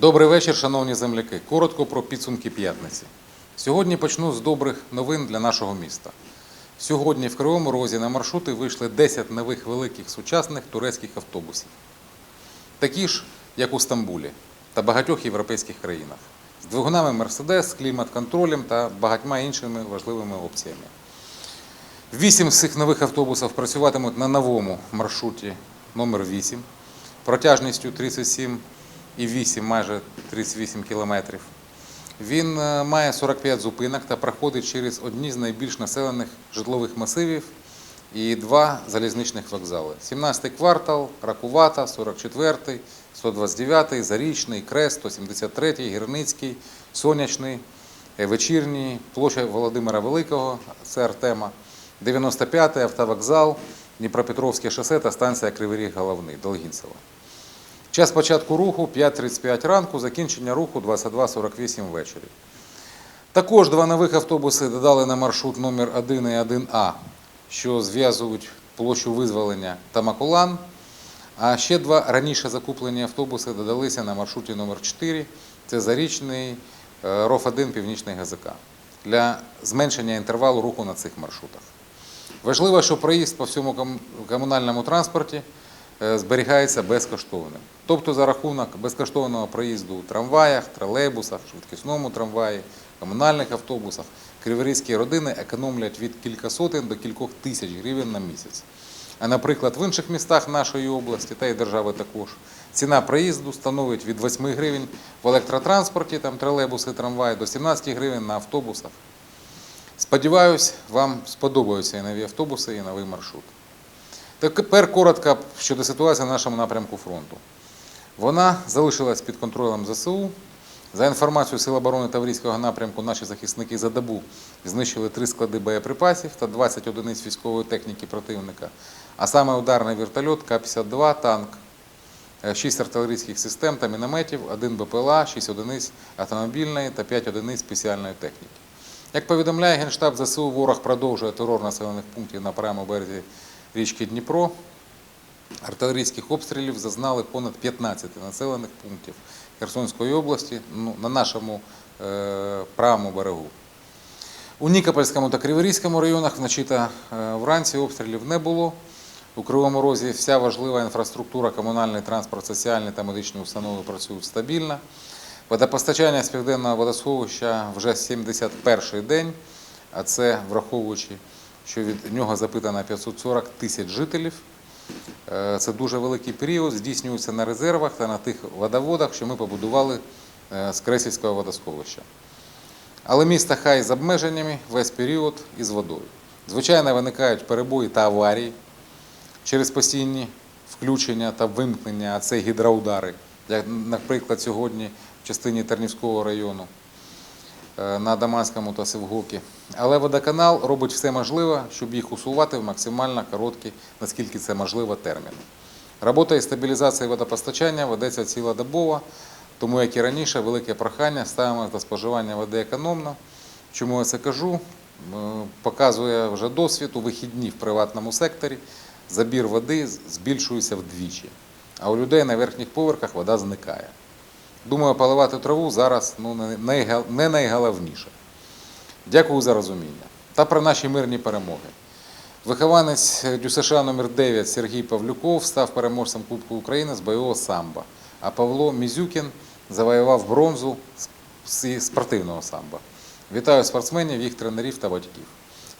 Добрий вечір, шановні земляки. Коротко про підсумки п'ятниці. Сьогодні почну з добрих новин для нашого міста. Сьогодні в Кривому Розі на маршрути вийшли 10 нових великих сучасних турецьких автобусів, такі ж, як у Стамбулі та багатьох європейських країнах, з двигунами Мерседес, клімат-контролем та багатьма іншими важливими опціями. Вісім з цих нових автобусів працюватимуть на новому маршруті номер 8 протяжністю 37,8, майже 38 кілометрів. Він е, має 45 зупинок та проходить через одні з найбільш населених житлових масивів і два залізничних вокзали. 17-й квартал, Ракувата, 44-й, 129-й, Зарічний, Крест, 173-й, Гірницький, Сонячний, е, Вечірній, площа Володимира Великого, це Артема, 95-й автовокзал, Дніпропетровське шосе та станція Кривий Ріг Головний, Долгінцево. Час початку руху 5.35 ранку, закінчення руху 22.48 ввечері. Також два нових автобуси додали на маршрут номер 1 і 1А, що зв'язують площу визволення та Макулан. А ще два раніше закуплені автобуси додалися на маршруті номер 4 це Зарічний е, РОФ-1 Північний ГЗК для зменшення інтервалу руху на цих маршрутах. Важливо, що проїзд по всьому комунальному транспорті зберігається безкоштовним. Тобто за рахунок безкоштовного проїзду у трамваях, тролейбусах, швидкісному трамваї, комунальних автобусах, криворізькі родини економлять від кілька сотень до кількох тисяч гривень на місяць. А наприклад, в інших містах нашої області та й держави також ціна проїзду становить від 8 гривень в електротранспорті, там тролейбуси, трамваї, до 17 гривень на автобусах. Сподіваюсь, вам сподобаються і нові автобуси, і новий маршрут. Тепер коротко щодо ситуації на нашому напрямку фронту. Вона залишилась під контролем ЗСУ. За інформацією Сил оборони Таврійського напрямку, наші захисники за добу знищили три склади боєприпасів та 20 одиниць військової техніки противника, а саме ударний вертольот К-52, танк, 6 артилерійських систем та мінометів, 1 БПЛА, 6 одиниць автомобільної та 5 одиниць спеціальної техніки. Як повідомляє Генштаб ЗСУ, ворог продовжує терор населених пунктів на правому березі річки Дніпро. Артилерійських обстрілів зазнали понад 15 населених пунктів Херсонської області ну, на нашому е, правому берегу. У Нікопольському та Криворізькому районах вночі та е, вранці обстрілів не було. У Кривому Розі вся важлива інфраструктура, комунальний транспорт, соціальні та медичні установи працюють стабільно. Водопостачання з південного водосховища вже 71-й день, а це враховуючи, що від нього запитано 540 тисяч жителів. Е, Це дуже великий період, здійснюється на резервах та на тих водоводах, що ми побудували е, з Кресівського водосховища. Але місто хай з обмеженнями весь період із водою. Звичайно, виникають перебої та аварії через постійні включення та вимкнення, а це гідроудари, як, наприклад, сьогодні в частині Тернівського району на Даманському та Севгокі. Але водоканал робить все можливе, щоб їх усувати в максимально короткі, наскільки це можливо, терміни. Робота із стабілізації водопостачання ведеться цілодобово, тому, як і раніше, велике прохання ставимо до споживання води економно. Чому я це кажу? Е, Показує вже досвід у вихідні в приватному секторі. Забір води збільшується вдвічі, а у людей на верхніх поверхах вода зникає. Думаю, поливати траву зараз ну, не найголовніше. Дякую за розуміння. Та про наші мирні перемоги. Вихованець ДЮСШ номер 9 Сергій Павлюков став переможцем Кубку України з бойового самбо, а Павло Мізюкін завоював бронзу з- спортивного самбо. Вітаю спортсменів, їх тренерів та батьків.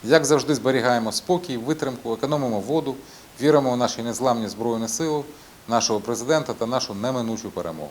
Як завжди, зберігаємо спокій, витримку, економимо воду, віримо у наші незламні Збройні сили, нашого президента та нашу неминучу перемогу.